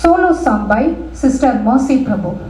Solo sung by Sister Mercy Prabhu.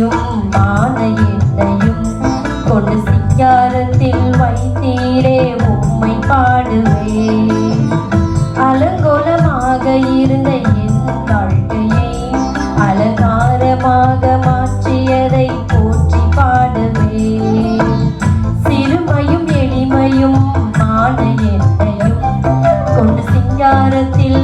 எளிமையும் மான என்னையும் கொண்டு சிங்காரத்தில் வைத்தீரே உம்மை பாடுவே அலங்கோலமாக இருந்த என் வாழ்க்கையை அலங்காரமாக மாற்றியதை போற்றி பாடுவே சிறுமையும் எளிமையும் மான என்னையும் கொண்டு சிங்காரத்தில்